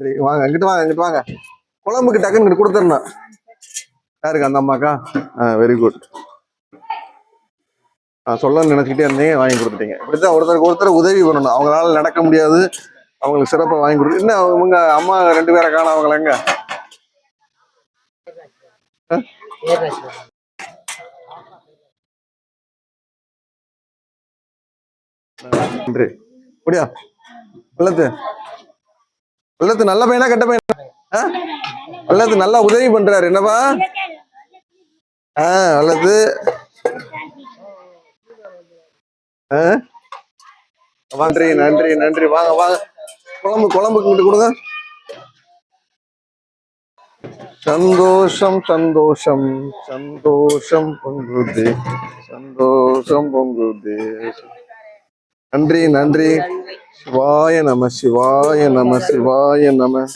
சரி வாங்க இங்கிட்டு வாங்க இங்கிட்டு வாங்க. குழம்புக்கு டக்குன்னு இங்கிட்டு கொடுத்துடணும். யாருக்கு அந்த அம்மாக்கா? ஆ வெரி குட் ஆ சொல்லணும்னு நினச்சிக்கிட்டே இருந்தீங்க வாங்கி கொடுத்துட்டீங்க. இப்படிதான் ஒருத்தருக்கு ஒருத்தர் உதவி பண்ணணும். அவங்களால நடக்க முடியாது. அவங்களுக்கு சிறப்பாக வாங்கி கொடுத்து என்ன அவங்க அம்மா ரெண்டு பேரை காணும் அவங்களங்க நன்றி. அப்படியா? வெள்ளத்து வெள்ளத்து நல்ல பையனா கெட்ட பையனா? வெள்ளத்து நல்லா உதவி பண்றாரு. என்னப்பா? ஆஹ் வெள்ளத்து. நன்றி நன்றி நன்றி. வாங்க வாங்க. குழம்பு குழம்புக்கு இங்கிட்டு கொடுங்க. சந்தோஷம் சந்தோஷம் சந்தோஷம் பொங்குதே. சந்தோஷம் பொங்குதே. நன்றி நன்றி. சிவாய நம சிவாய நம சிவாய நம.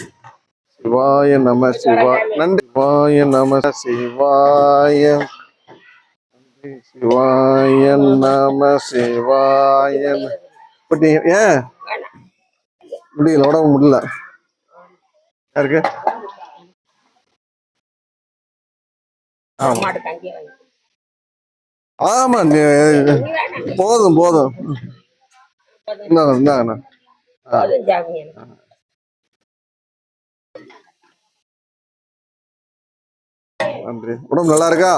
சிவாய நம சிவாய நன்றி. சிவாய நம சிவாய. நன்றி. சிவாய நம சிவாய ந- இப்படி ஏன் முடியல உடம்பு முடியல. யாருக்கு? ஆமா. ஆமா போதும் போதும். இந்தாங்க இந்தாங்கண்ணா நன்றி உடம்பு நல்லா இருக்கா